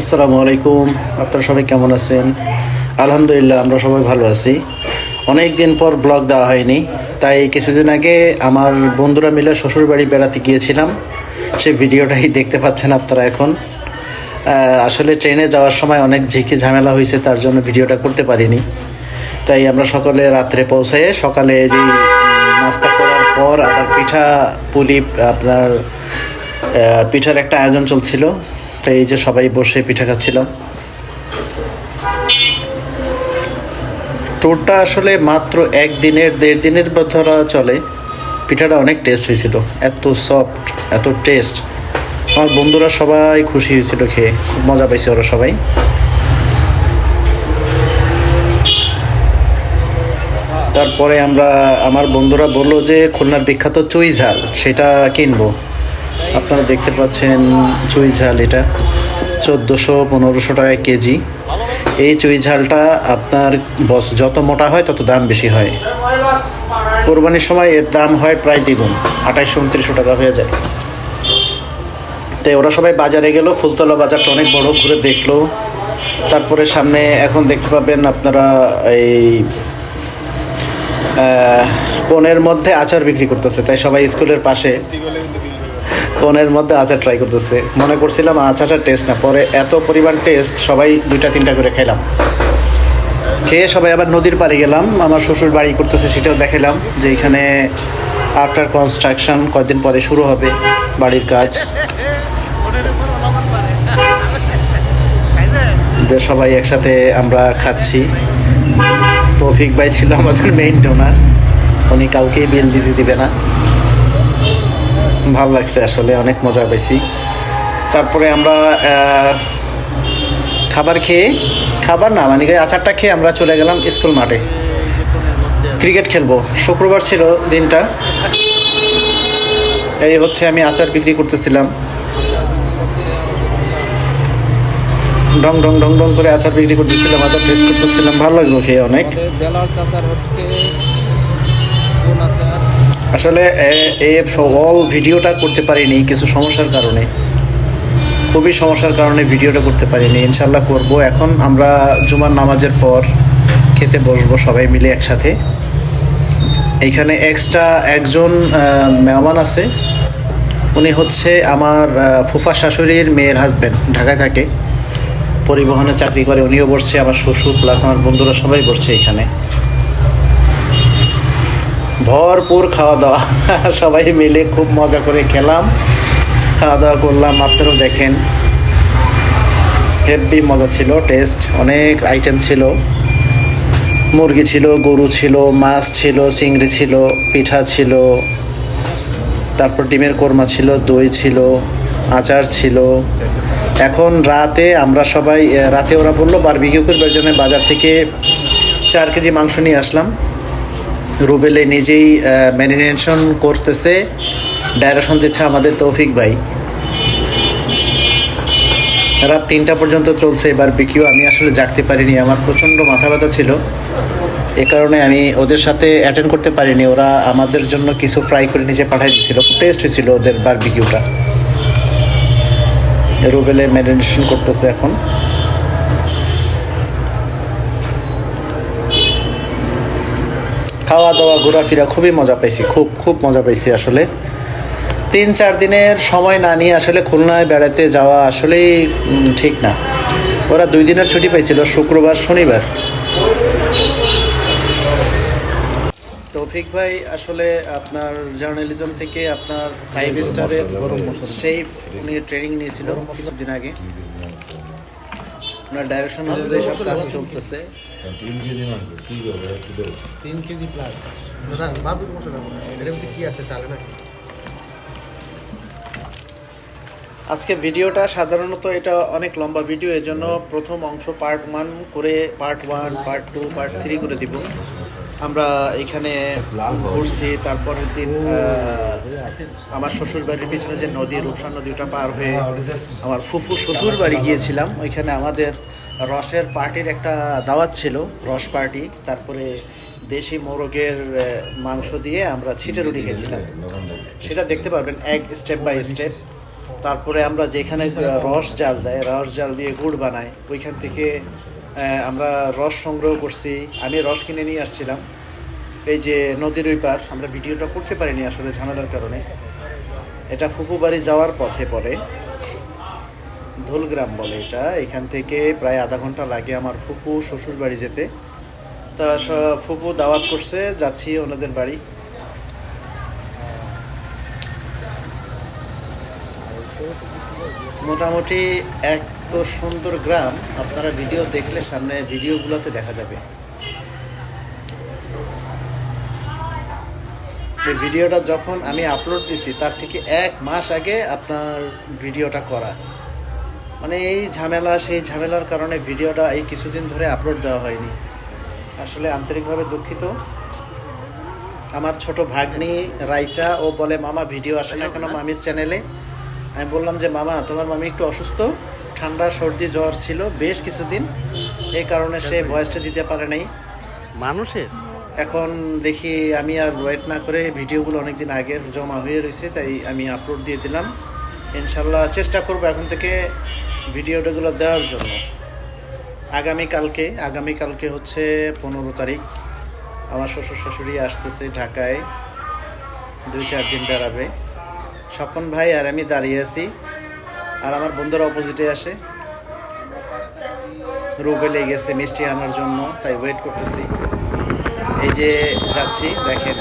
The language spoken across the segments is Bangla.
আসসালামু আলাইকুম। আপনারা সবাই কেমন আছেন? আলহামদুলিল্লাহ, আমরা সবাই ভালো আছি। অনেক দিন পর ব্লগ দেওয়া হয়নি, তাই কিছুদিন আগে আমার বন্ধুরা মিলে শ্বশুরবাড়ি বেড়াতে গিয়েছিলাম। সেই ভিডিওটাই দেখতে পাচ্ছেন আপনারা এখন। আসলে ট্রেনে যাওয়ার সময় অনেক ঝিকে ঝামেলা হয়েছে, তার জন্য ভিডিওটা করতে পারিনি। তাই আমরা সকালে রাত্রে পৌঁছে সকালে যে নাস্তা করার পর আবার পিঠা, পুলি, আপনার পিঠার একটা আয়োজন চলছিল। এই যে সবাই বসে পিঠা খাচ্ছিলাম ট্যুরটা আসলে মাত্র একদিনের, দেড় দিনের ধরা চলে। পিঠাটা অনেক টেস্ট হয়েছিল, এত সফট এত টেস্ট আমার বন্ধুরা সবাই খুশি হয়েছিল খেয়ে, খুব মজা পাইছে ওরা সবাই। তারপরে আমরা, আমার বন্ধুরা বলল যে, খুলনার বিখ্যাত চুই ঝাল, সেটা কিনবো। আপনারা দেখতে পাচ্ছেন চুই ঝাল এটা। চোদ্দোশো পনেরোশো টাকা কেজি। এই চুই ঝালটা আপনার বস যত মোটা হয় তত দাম বেশি হয়। কোরবানির সময় এর দাম হয় প্রায় দ্বিগুণ আঠাইশো উনত্রিশশো টাকা হয়ে যায়। তাই ওরা সবাই বাজারে গেল, ফুলতলা বাজারটা অনেক বড়, ঘুরে দেখল। তারপরে সামনে এখন দেখতে পাবেন আপনারা এই কোণের মধ্যে আচার বিক্রি করতেছে। তাই সবাই স্কুলের পাশে কোণের মধ্যে আচার ট্রাই করতেছে। মনে করছিলাম আচারটা টেস্ট না, পরে এত পরিমাণ টেস্ট সবাই দুইটা তিনটা করে খেলাম খেয়ে সবাই আবার নদীর পাড়ে গেলাম, আমার শ্বশুর বাড়ি করতেছে সেটাও দেখালাম যে এখানে আফটার কনস্ট্রাকশন কয়েকদিন পরে শুরু হবে বাড়ির কাজ। যে সবাই একসাথে আমরা খাচ্ছি। তৌফিক ভাই ছিল আমাদের মেইন ডোনার উনি কাউকেই বিল দিতে দিবে না। ভালো লাগছে আসলে, অনেক মজা পেয়েছি তারপরে আমরা খাবার খেয়ে, খাবার না মানে আচারটা খেয়ে আমরা চলে গেলাম স্কুল মাঠে। ক্রিকেট খেলব। শুক্রবার ছিল দিনটা। এই হচ্ছে আমি আচার বিক্রি করতেছিলাম। ডং ডং ডং ডং করে আচার বিক্রি করতেছিলাম, আচার টেস্ট করতেছিলাম। ভালো লাগল খেয়ে অনেক। আসলে এই অল ভিডিওটা করতে পারিনি, কিছু সমস্যার কারণে। খুবই সমস্যার কারণে ভিডিওটা করতে পারিনি ইনশাল্লাহ করব। এখন আমরা জুমার নামাজের পর খেতে বসবো সবাই মিলে একসাথে। এইখানে এক্সট্রা একজন মেহমান আছে। উনি হচ্ছে আমার ফুফা শাশুড়ির মেয়ের হাজব্যান্ড ঢাকায় থাকে। পরিবহনে চাকরি করে, উনিও বসছে, আমার শ্বশুর প্লাস আমার বন্ধুরা সবাই বসছে এখানে। ভরপুর খাওয়া দাওয়া সবাই মিলে খুব মজা করে খেলাম। খাওয়া দাওয়া করলাম, আপনারাও দেখেন। হেভি মজা ছিল, টেস্ট। অনেক আইটেম ছিল। মুরগি ছিল, গরু ছিল, মাছ ছিল, চিংড়ি ছিল, পিঠা ছিল। তারপর ডিমের কোরমা ছিল, দই ছিল, আচার ছিল। এখন রাতে আমরা সবাই রাতে ওরা বলল বারবিকিউ করবার জন্য বাজার থেকে চার কেজি মাংস নিয়ে আসলাম। রুবেলে নিজেই ম্যারিনেশন করতেছে। ডাইরেকশন দিচ্ছে আমাদের তৌফিক ভাই। রাত তিনটা পর্যন্ত চলছে, এবার বিকিও আমি আসলে জাগতে পারিনি, আমার প্রচণ্ড মাথা ব্যথা ছিল। এ কারণে আমি ওদের সাথে অ্যাটেন্ড করতে পারিনি, ওরা আমাদের জন্য কিছু ফ্রাই করে নিচে পাঠিয়ে দিয়েছিল। টেস্ট হয়েছিল ওদের বারবিকিউটা রুবেলে ম্যারিনেশন করতেছে এখন। খাওয়া দাওয়া ঘোরাফেরা খুবই মজা পাইছি, খুব খুব মজা পাইছি আসলে। তিন, চার দিনের সময় না নিয়ে আসলে খুলনায় বেড়াতে যাওয়া আসলেই ঠিক না। ওরা দুই দিনের ছুটি পাইছিল, শুক্রবার, শনিবার। তৌফিক ভাই, আসলে আপনার জার্নালিজম থেকে আপনার ফাইভ স্টারের সেই উনি ট্রেনিং নিয়েছিল কিছুদিন আগে। আপনার ডাইরেকশন অনুযায়ী সব কাজ চলতেছে। তিন কেজি মাংস করবে? একটু দেবো। তিন কেজি প্লাস দাদা বারবিক মশলা বলে মধ্যে কি আছে চালে নাকি? আজকে ভিডিওটা সাধারণত এটা অনেক লম্বা ভিডিও এজন্য জন্য প্রথম অংশ পার্ট ওয়ান করে part one part two part three করে দিব। আমরা এখানে ঘুরছি, তারপরের দিন আমার শ্বশুর বাড়ির পিছনে যে নদী রূপসা নদী ওটা পার হয়ে আমার ফুফু শ্বশুর বাড়ি গিয়েছিলাম। ওইখানে আমাদের রসের পার্টির একটা দাওয়াত ছিল, রস পার্টি। তারপরে দেশি মোরগের মাংস দিয়ে আমরা ছিটে রুটি খেয়েছিলাম। সেটা দেখতে পারবেন, এক স্টেপ বাই স্টেপ। তারপরে আমরা যেখানে রস জাল দেয়, রস জাল দিয়ে গুড় বানাই ওইখান থেকে আমরা রস সংগ্রহ করছি। আমি রস কিনে নিয়ে আসছিলাম। এই যে নদীর ওই পার, আমরা ভিডিওটা করতে পারিনি আসলে ঝামেলার কারণে। এটা ফুপু বাড়ি যাওয়ার পথে পড়ে। ধুলগ্রাম বলে এটা। এখান থেকে প্রায় আধা ঘণ্টা লাগে আমার ফুপু শ্বশুর বাড়ি যেতে। তা ফুপু দাওয়াত করছে, যাচ্ছি ওনাদের বাড়ি। মোটামুটি এক তো সুন্দর গ্রাম, আপনারা ভিডিও দেখলে সামনে ভিডিওগুলোতে দেখা যাবে। এই ভিডিওটা যখন আমি আপলোড দিছি, তার থেকে এক মাস আগে আপনার ভিডিওটা করা। মানে এই ঝামেলা, সেই ঝামেলার কারণে ভিডিওটা এই কিছুদিন ধরে আপলোড দেওয়া হয়নি। আসলে আন্তরিকভাবে দুঃখিত। আমার ছোট ভাগ্নি রাইসা, ও বলে, মামা, ভিডিও আসে না কেন মামির চ্যানেলে আমি বললাম যে, মামা, তোমার মামি একটু অসুস্থ। ঠান্ডা সর্দি জ্বর ছিল বেশ কিছুদিন। এই কারণে সে ভয়েসটা দিতে পারে নাই। মানুষের? এখন দেখি আমি আর ওয়েট না করে ভিডিওগুলো অনেকদিন আগের জমা হয়ে রয়েছে তাই আমি আপলোড দিয়ে দিলাম। ইনশাল্লাহ চেষ্টা করব এখন থেকে ভিডিওটাগুলো দেওয়ার জন্য। আগামীকালকে আগামীকালকে হচ্ছে পনেরো তারিখ। আমার শ্বশুর শাশুড়ি আসতেছে ঢাকায়। দুই চার দিন বেড়াবে। স্বপন ভাই আর আমি দাঁড়িয়ে আছি। আর আমার বন্ধুরা অপোজিটে আসে। রুবেলে গেছে মিষ্টি আনার জন্য, তাই ওয়েট করতেছি। এই যে যাচ্ছি, দেখেন,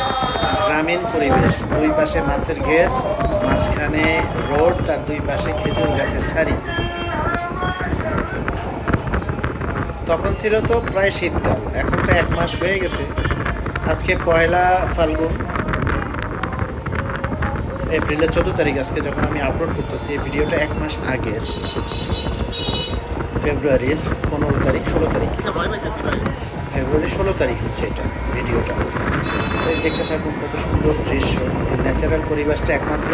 গ্রামীণ পরিবেশ, দুই পাশে মাছের ঘের, মাঝখানে রোড, তার দুই পাশে খেজুর গাছের সারি। তখন ছিল তো প্রায় শীতকাল, এখন তো এক মাস হয়ে গেছে। আজকে পয়লা ফাল্গুন এপ্রিলের চোদ্দ তারিখ আজকে যখন আমি আপলোড করতেছি, এই ভিডিওটা এক মাস আগের ফেব্রুয়ারির পনেরো তারিখ, ষোলো তারিখ। ভয় পাইতেছি ভাই ফেব্রুয়ারি ষোলো তারিখ হচ্ছে এটা ভিডিওটা। দেখতে থাকুন কত সুন্দর দৃশ্য। ন্যাচারাল পরিবেশটা একমাত্র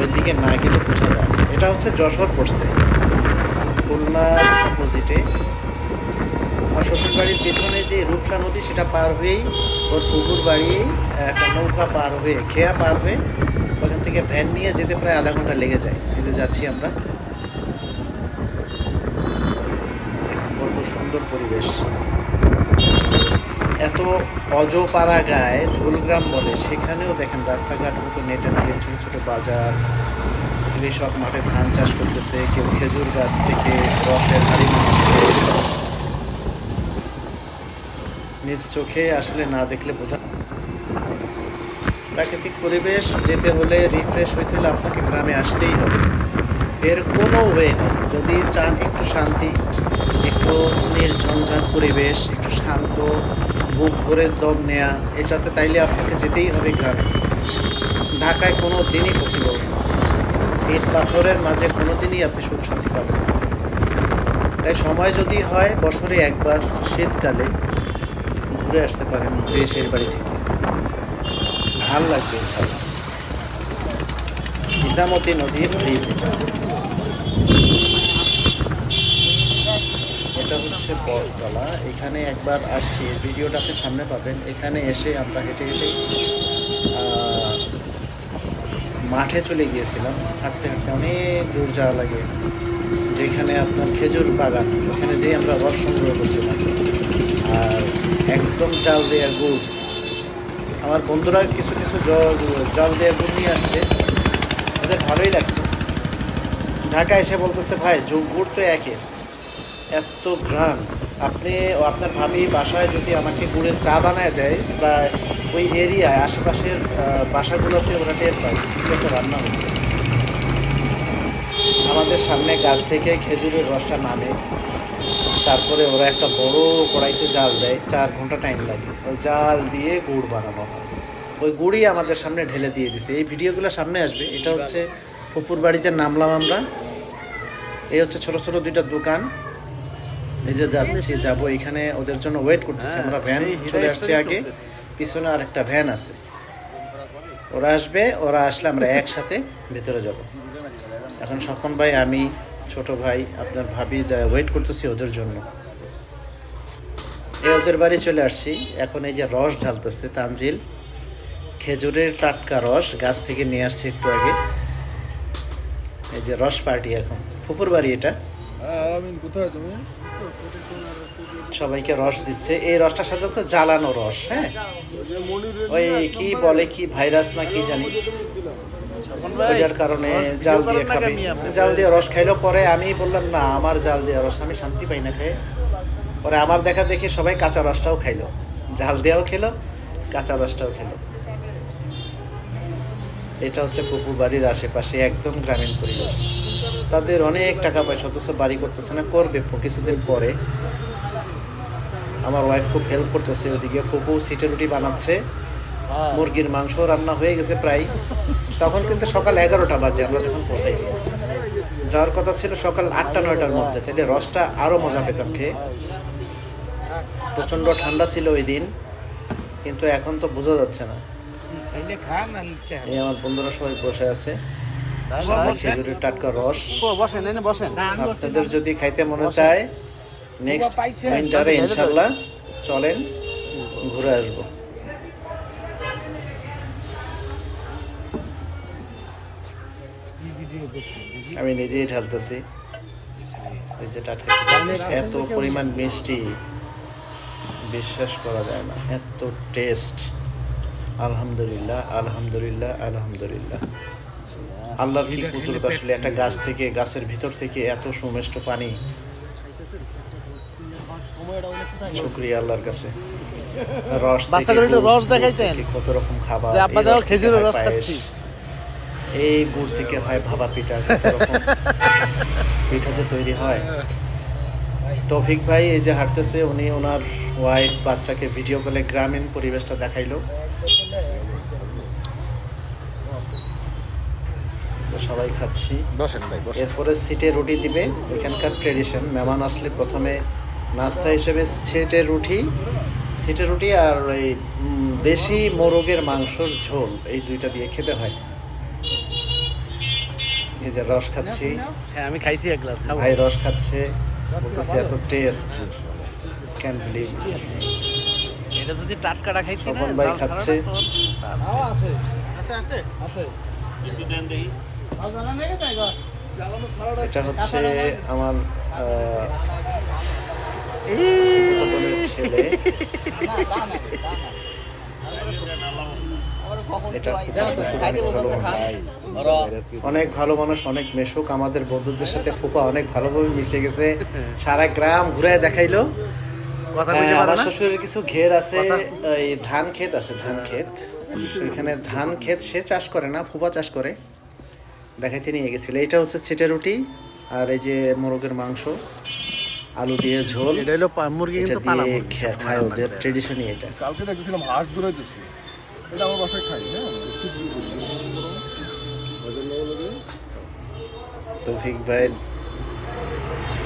ওই দিকে না গেলে বোঝা যায় এটা হচ্ছে যশোর পড়ছে। খুলনার অপোজিটে আমার শ্বশুর বাড়ির পেছনে যে রূপসা নদী, সেটা পার হয়েই ওর পুকুর বাড়ি একটা নৌকা পার হয়ে, খেয়া পার হয়ে থেকে ভ্যান নিয়ে যেতে প্রায় আধা ঘণ্টা লেগে যায়। কিন্তু যাচ্ছি আমরা। কত সুন্দর পরিবেশ। এত অজপাড়া গায়ে ধুলগ্রাম বলে, সেখানেও দেখেন রাস্তাঘাট মতো নেটে নিয়ে ছোটো ছোটো বাজার। কৃষক মাঠে ধান চাষ করতেছে, কেউ খেজুর গাছ থেকে রসের হাড়ি নিজ চোখে আসলে না দেখলে বোঝা প্রাকৃতিক পরিবেশ যেতে হলে রিফ্রেশ হইতে হলে আপনাকে গ্রামে আসতেই হবে। এর কোনো ওয়ে নেই। যদি চান একটু শান্তি, একটু নির্ঝঞ্ঝাট পরিবেশ, একটু শান্ত, বুক ভরে দম নেয়া, এটাতে তাইলে আপনাকে যেতেই হবে গ্রামে। ঢাকায় কোনো দিনই পসিবল না। ইট পাথরের মাঝে কোনো দিনই আপনি সুখ শান্তি পাবেন না। তাই সময় যদি হয়, বছরে একবার, শীতকালে, ঘুরে আসতে পারেন দেশের বাড়ি থেকে। ভালো লাগবে ইনশাল্লাহ ইসামতি নদীর ব্রিজ। এটা হচ্ছে বটতলা। এখানে একবার আসছি। ভিডিওটা আপনি সামনে পাবেন। এখানে এসে আমরা হেঁটে হেঁটে মাঠে চলে গিয়েছিলাম। হাঁটতে হাঁটতে অনেক দূর যাওয়া লাগে। যেখানে আপনার খেজুর বাগান, ওখানে যেয়ে আমরা রস সংগ্রহ করছিলাম। আর একদম চাল দেওয়া গুড় আমার বন্ধুরা কিছু কিছু জল দেওয়া গুড় নিয়ে আসছে। ওদের ভালোই লাগছে। ঢাকা এসে বলতেছে, ভাই গুড় তো একের। এত গ্রাম আপনি আপনার ভাবি বাসায় যদি আমাকে গুড়ের চা বানায় দেয় বা ওই এরিয়ায়, আশেপাশের বাসাগুলোতে ওরা টের পায় কিছু একটা রান্না হচ্ছে। আমাদের সামনে গাছ থেকে খেজুরের রসটা নামে। তারপরে ওরা একটা বড় কড়াইতে জাল দেয় চার ঘণ্টা টাইম লাগে। ওই জাল দিয়ে গুড় বানানো হয়। ওই গুড়ই আমাদের সামনে ঢেলে দিয়ে দিছে। এই ভিডিওগুলো সামনে আসবে। এটা হচ্ছে ফুপুর বাড়িতে নামলাম আমরা। এই হচ্ছে ছোট ছোট দুইটা দোকান। এই যে যাচ্ছি যাব এখানে। ওদের জন্য ওয়েট করতেছি। আমরা ভ্যান চলে আসছে আগে। পিছনে আর একটা ভ্যান আছে। ওরা আসবে ওরা আসলে আমরা একসাথে ভেতরে যাব। এখন স্বপন ভাই আমি ছোট ভাই আপনার ভাবি ওয়েট করতেছি ওদের জন্য। এই ওদের বাড়ি চলে আসছি। এখন এই যে রস ঝালতেছে তানজিল। খেজুরের টাটকা রস গাছ থেকে নিয়ে আসছে একটু আগে। এই যে রস পার্টি এখন। ফুপুর বাড়ি এটা। কোথায় তুমি? সবাইকে রস দিচ্ছে। এই রসটার সাথে তো জ্বালানো রস হ্যাঁ? ওই কি বলে কি ভাইরাস না কি জানি। ওইটার কারণে জাল দিয়ে খাবে। জাল দিয়ে রস খাইলো পরে আমি বললাম না আমার জাল দিয়ে রস আমি শান্তি পাই না খেয়ে। পরে আমার দেখা দেখি সবাই কাঁচা রসটাও খাইলো। জাল দিয়েও খেলো কাঁচা রসটাও খেলো। এটা হচ্ছে পুকুর বাড়ির আশেপাশে একদম গ্রামীণ পরিবেশ। তাদের অনেক টাকা পয়সা অথচ বাড়ি করতেছে না করবে কিছুদিন পরে। আমার ওয়াইফ খুব হেল্প করতেছে ওদিকে ফুপু সিটে রুটি বানাচ্ছে। মুরগির মাংস রান্না হয়ে গেছে প্রায়। তখন কিন্তু সকাল এগারোটা বাজে আমরা যখন পৌঁছাইছি। যাওয়ার কথা ছিল সকাল আটটা নয়টার মধ্যে। তাহলে রসটা আরও মজা পেতাম খেয়ে। প্রচণ্ড ঠান্ডা ছিল ওই দিন কিন্তু এখন তো বোঝা যাচ্ছে না। এই আমার বন্ধুরা সবাই বসে আছে। খেজুরের টাটকা রস। বসেন বসেন। আপনাদের যদি খাইতে মনে চায় নেক্সট উইন্টারে ইনশাল্লাহ চলেন ঘুরে আসব। আমি নিজেই ঢালতেছি। এই টাটকা এত পরিমাণ মিষ্টি। বিশ্বাস করা যায় না এত টেস্ট আলহামদুলিল্লাহ আলহামদুলিল্লাহ আলহামদুলিল্লাহ। আল্লাহর কি কুদরত আসলে একটা গাছ থেকে গাছের ভিতর থেকে এত সুমিষ্ট পানি। শুক্রিয়া আল্লাহর কাছে। রস বাচ্চাদের রস দেখাইতেন। কত রকম খাবার যে আপনাদেরও খেজুরের রস খাচ্ছি। এই গুড় থেকে হয় ভাবা পিঠা পিঠা যে তৈরি হয়। তৌফিক ভাই এই যে হাঁটতেছে উনি ওনার ওয়াইফ বাচ্চাকে ভিডিও কলে গ্রামীণ পরিবেশটা দেখাইলো। সবাই খাচ্ছি। বসেন ভাই এরপরে সিটে রুটি দিবে এখানকার ট্রেডিশন মেহমান আসলে প্রথমে নাস্তা হিসেবে সিটে রুটি সিটে রুটি আর এই দেশি মোরগের মাংসর ঝোল এই দুইটা দিয়ে খেতে হয়। এই যে রস খাচ্ছি। হ্যাঁ আমি খাইছি এক গ্লাস খাব। ভাই রস খাচ্ছে বলতেছে এত টেস্ট ক্যান বিলিভ এটা যদি টাটকাটা খাইছি না ভাই খাচ্ছে। আছে। আছে আছে আছে। একটু দেন দেখি এটা হচ্ছে আমার ছেলে। অনেক ভালো মানুষ। অনেক ভালো মানুষ অনেক মেশুক আমাদের বন্ধুদের সাথে ফুপা অনেক ভালোভাবে মিশে গেছে। সারা গ্রাম ঘুরে দেখাইলো। কথা হ্যাঁ, আমার শ্বশুরের কিছু ঘের আছে এই ধান ক্ষেত আছে ধান ক্ষেত। সেখানে ধান ক্ষেত সে চাষ করে না ফুপা চাষ করে। দেখাইতে নিয়ে গেছিল। এটা হচ্ছে ছিটে রুটি আর এই যে মোরগের মাংস আলু দিয়ে ঝোল। এটা হলো মুরগি এটা কিন্তু পালা মুরগি, খায় ওদের। ট্রেডিশনই এটা। কালকে দেখেছিলাম হাঁস দৌড়াইতেছি এটা আমার বাসায় খাই হ্যাঁ? করছি তৌফিক ভাই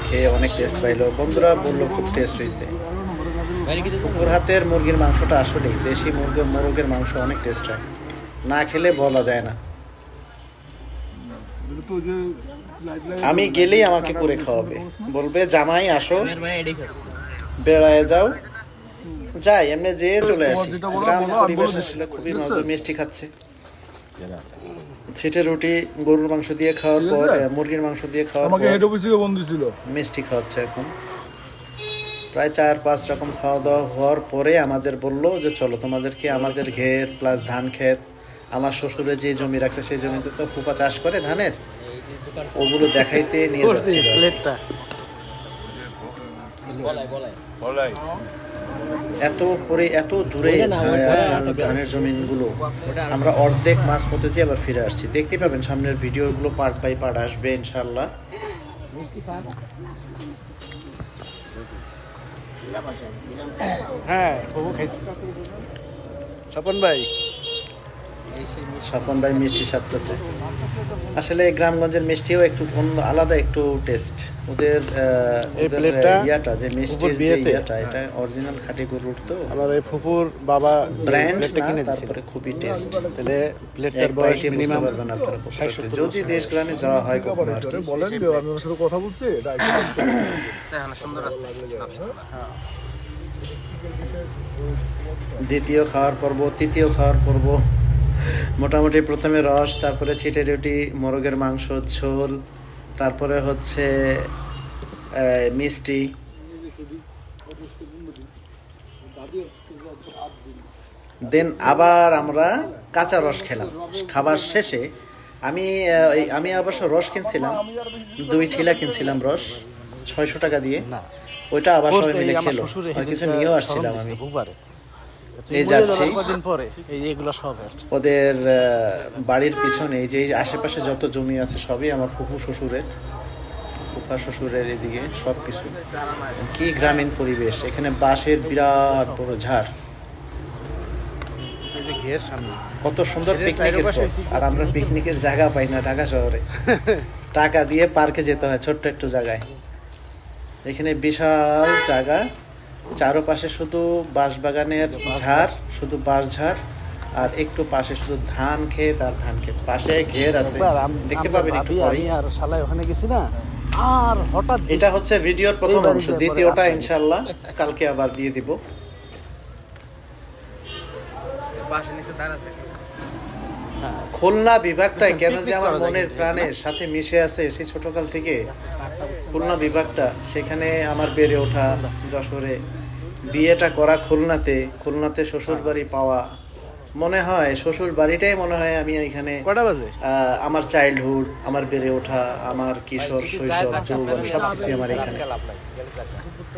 খেয়ে অনেক টেস্ট পাইলো। বন্ধুরা বলল খুব টেস্ট হয়েছে কুকুর হাতের মুরগির মাংসটা আসলেই দেশি মুরগির মোরগের মাংস অনেক টেস্ট হয়। না খেলে বলা যায় না। আমি গেলেই আমাকে করে খাওয়াবে। বলবে জামাই আসো। বেড়ায় যাও। যাই এমনি যেয়ে চলে আসি। যেটা বলো, গ্রাম বলো, আর পরিবেশ আসলে খুবই। মজা মিষ্টি খাচ্ছে। ছিটে রুটি গরুর মাংস দিয়ে খাওয়ার পর মুরগির মাংস দিয়ে খাওয়ার আমাকে পর হেড অফিস থেকে বন্ধু ছিল। মিষ্টি খাওয়াচ্ছে এখন। প্রায় চার পাঁচ রকম খাওয়া দাওয়া হওয়ার পরে আমাদের বলল যে চলো তোমাদেরকে আমাদের ঘের প্লাস ধান ক্ষেত আমার শ্বশুরে যে জমি রাখছে সেই জমিতে তো ফুপা চাষ করে ধানের? ওগুলো দেখাইতে নিয়ে যাচ্ছিল। বলাই। এত পরে এত দূরে ধান- ধানের জমিনগুলো। আমরা অর্ধেক মাছ পথে যে আবার ফিরে আসছি। দেখতে পাবেন সামনের ভিডিওগুলো পার্ট বাই পার্ট আসবে ইনশাল্লাহ হ্যাঁ তবু খাইছি। স্বপন ভাই। স্বপন ভাই মিষ্টি সাজতেছে আসলে গ্রামগঞ্জের মিষ্টিও একটু অন্য আলাদা একটু টেস্ট ওদের ইয়াটা যে মিষ্টির যে বিয়েতে? ইয়াটা এটা অরিজিনাল খাঁটি গরুর তো। আমার এই ফুপুর বাবা ব্র্যান্ড কিনে তারপরে খুবই টেস্ট তাহলে প্লেটটার বয়স মিনিমাম যদি দেশ গ্রামে যাওয়া হয় কখনো আর কি। বলেন আমি ওর সাথে কথা বলছি? এটা সুন্দর আছে। দ্বিতীয় খাওয়ার পর্ব তৃতীয় খাওয়ার পর্ব। মোটামুটি প্রথমে রস তারপরে ছিটে রুটি মোরগের মাংস ঝোল তারপরে হচ্ছে মিষ্টি। দেন আবার আমরা কাঁচা রস খেলাম। খাবার শেষে আমি আমি অবশ্য রস কিনছিলাম। দুই ঠিলা কিনছিলাম রস ছয়শো টাকা দিয়ে। ওইটা আবার সবাই মিলে খেলো। কিছু নিয়েও আসছিলাম আমি। এই যাচ্ছি। পরে এই এগুলো সব ওদের বাড়ির পিছনে এই যে আশেপাশে যত জমি আছে সবই আমার ফুফু শ্বশুরের ফুফা শ্বশুরের এদিকে সব কিছু কি গ্রামীণ পরিবেশ এখানে বাঁশের বিরাট বড় ঝাড়। কত সুন্দর পিকনিক স্পট আর আমরা পিকনিকের জায়গা পাই না ঢাকা শহরে। টাকা দিয়ে পার্কে যেতে হয় ছোট্ট একটু জায়গায়। এখানে বিশাল জায়গা। চারপাশে শুধু বাঁশ বাগানের ঝাড় শুধু বাঁশ ঝাড় আর একটু পাশে শুধু ধান খেত আর ধান খেত পাশে ঘের আছে। দেখতে পাবে পাবেন একটু আমি আর শালাই ওখানে গেছি না। আর হঠাৎ এটা হচ্ছে ভিডিওর প্রথম অংশ। দ্বিতীয়টা ইনশাআল্লাহ। কালকে আবার দিয়ে দিব। পাশে নিচে দাঁড়া থাকে খুলনা বিভাগটাই কেন যে আমার মনের প্রাণের সাথে মিশে আছে সেই ছোটকাল থেকে খুলনা বিভাগটা সেখানে আমার বেড়ে ওঠা যশোরে। বিয়েটা করা খুলনাতে খুলনাতে শ্বশুর বাড়ি পাওয়া মনে হয় শ্বশুর বাড়িটাই মনে হয় আমি এখানে কটা বাজে? আমার চাইল্ডহুড আমার বেড়ে ওঠা আমার কিশোর শৈশব যৌবন সব কিছু আমার এখানে।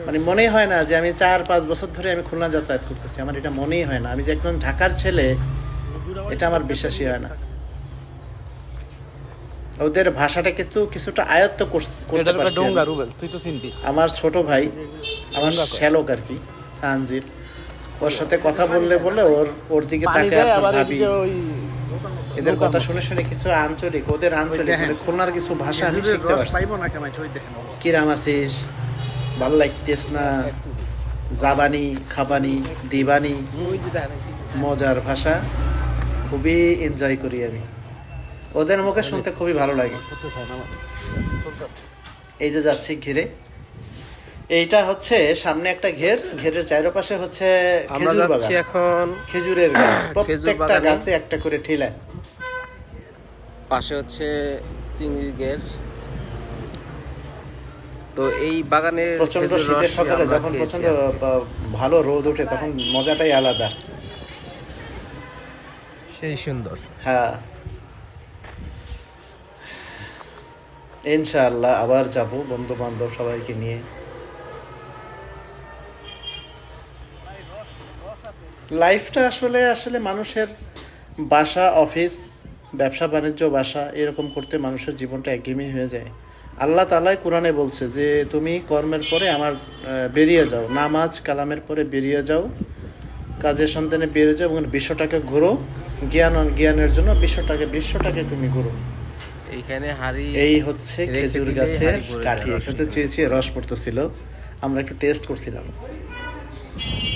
মানে মনেই হয় না যে আমি চার পাঁচ বছর ধরে আমি খুলনা যাতায়াত করতেছি আমার এটা মনেই হয় না। আমি যে একজন ঢাকার ছেলে এটা আমার বিশ্বাসই হয় না। ওদের ভাষাটা কিন্তু কিছুটা আয়ত্ত করতে পারছি ডোঙ্গা রুবেল তুই তো চিনতি আমার ছোট ভাই আমার শ্যালক আর কি তানজির। ওর সাথে কথা বললে বলে ওর ওর দিকে ভাবি। এদের কথা শুনে শুনে কিছু আঞ্চলিক ওদের আঞ্চলিক। মানে খুলনার কিছু ভাষা আমি শিখতে পারছি। কিরাম আছিস? ভালো লাগতেস না? জাবানি খাবানি দিবানি? মজার ভাষা। খুবই এনজয় করি আমি। ওদের মুখে শুনতে খুবই ভালো লাগে। এই যে যাচ্ছি ঘিরে। এইটা হচ্ছে সামনে একটা ঘের। ঘেরের চারপাশে হচ্ছে খেজুর বাগান। এখন খেজুরের প্রত্যেকটা গাছে একটা করে ঠিলা। পাশে হচ্ছে চিংড়ির তো এই বাগানের প্রচণ্ড শীতের সকালে যখন প্রচণ্ড ভালো রোদ ওঠে তখন মজাটাই আলাদা। সেই সুন্দর। হ্যাঁ। ইনশাআল্লাহ আবার যাব বন্ধু বান্ধব সবাইকে নিয়ে। লাইফটা আসলে আসলে মানুষের বাসা অফিস ব্যবসা, বাণিজ্য, বাসা, এরকম করতে মানুষের জীবনটা একঘেয়েমি হয়ে যায়। আল্লাহ তালাই কোরআনে বলছে যে, তুমি কর্মের পরে আমার বেরিয়ে যাও, নামাজ, কালামের পরে বেরিয়ে যাও, কাজের সন্তানে বেরিয়ে যাও এবং বিশ্বটাকে ঘোরো, জ্ঞান, জ্ঞানের জন্য বিশ্বটাকে বিশ্বটাকে তুমি ঘোরো। এইখানে হাড়ি এই হচ্ছে খেজুর গাছের কাঠি। চুয়ে চুয়ে রস পড়তেছিল। আমরা একটু টেস্ট করছিলাম।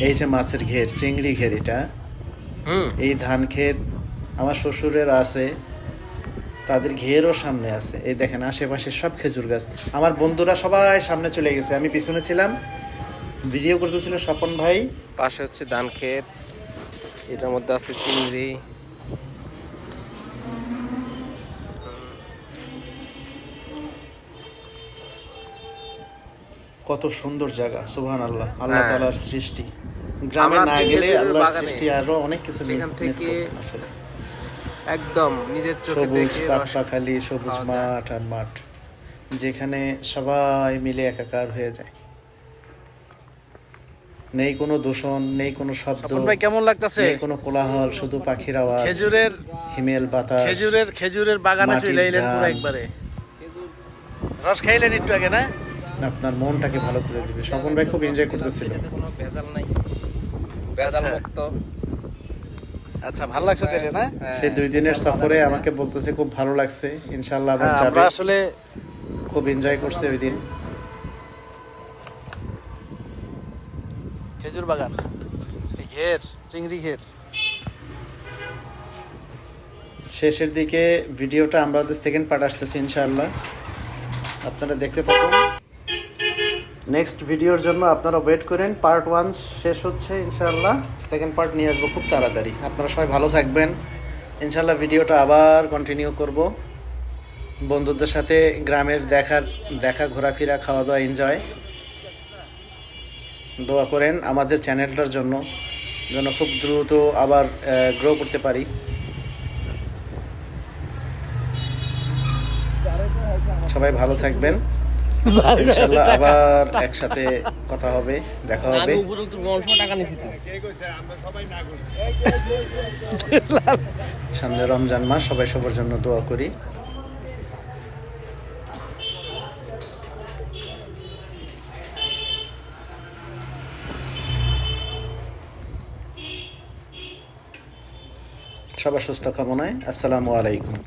এই যে মাছের ঘের চিংড়ি ঘের এটা। এই ধান ক্ষেত আমার শ্বশুরের আছে তাদের ঘেরও সামনে আছে। এই দেখেন আশেপাশে সব খেজুর গাছ। আমার বন্ধুরা সবাই সামনে চলে গেছে। আমি পিছনে ছিলাম। ভিডিও করতেছিল স্বপন ভাই। পাশে হচ্ছে ধান ক্ষেত। এটার মধ্যে আছে চিংড়ি। কত সুন্দর জায়গা সুবহান আল্লাহ আল্লাহ হ্যাঁ। তালার সৃষ্টি। গ্রামে না গেলে আল্লাহর সৃষ্টি আরও অনেক কিছু মিস মিস আসলে একদম নিজের চোখে সবুজ দেখে রস সবুজ মাঠ আর মাঠ যেখানে সবাই মিলে একাকার হয়ে যায়। নেই কোনো দূষণ নেই কোনো শব্দ ভাই কেমন লাগতাছে? নেই কোনো কোলাহল শুধু পাখির আওয়াজ খেজুরের হিমেল বাতাস খেজুরের খেজুরের বাগানে চলে এলেন পুরো একবারে। রস খাইলেন একটু আগে না? আপনার মনটাকে ভালো করে দিবে স্বপন ভাই খুব এনজয় করতেছিল। কোনো ভেজাল নাই ভেজাল আচ্ছা। মুক্ত আচ্ছা ভালো লাগছে তাইলে না? সে দুই দিনের সফরে আমাকে বলতেছে খুব ভালো লাগছে। ইনশাল্লাহ আবার হ্যাঁ, যাবে। আমরা আসলে খুব এনজয় করছে ওই দিন। খেজুর বাগান। এই ঘের চিংড়ি ঘের। শেষের দিকে ভিডিওটা আমরা সেকেন্ড পার্ট আসতেছি ইনশাআল্লাহ। আপনারা দেখতে থাকুন। নেক্সট ভিডিওর জন্য আপনারা ওয়েট করেন। পার্ট ওয়ান শেষ হচ্ছে, ইনশাআল্লাহ। সেকেন্ড পার্ট নিয়ে আসব খুব তাড়াতাড়ি। আপনারা সবাই ভালো থাকবেন। ইনশাল্লাহ ভিডিওটা আবার কন্টিনিউ করব। বন্ধুদের সাথে গ্রামের দেখার, দেখা, ঘোরাফেরা খাওয়া দাওয়া এনজয় দোয়া করেন আমাদের চ্যানেলটার জন্য, যেন খুব দ্রুত আবার গ্রো করতে পারি। সবাই ভালো থাকবেন। আবার একসাথে কথা হবে দেখা হবে। আমি উপযুক্ত টাকা নিছি তো। সামনে রমজান মাস সবাই সবার জন্য দোয়া করি। সবার সুস্থ কামনায় আসসালামু আলাইকুম।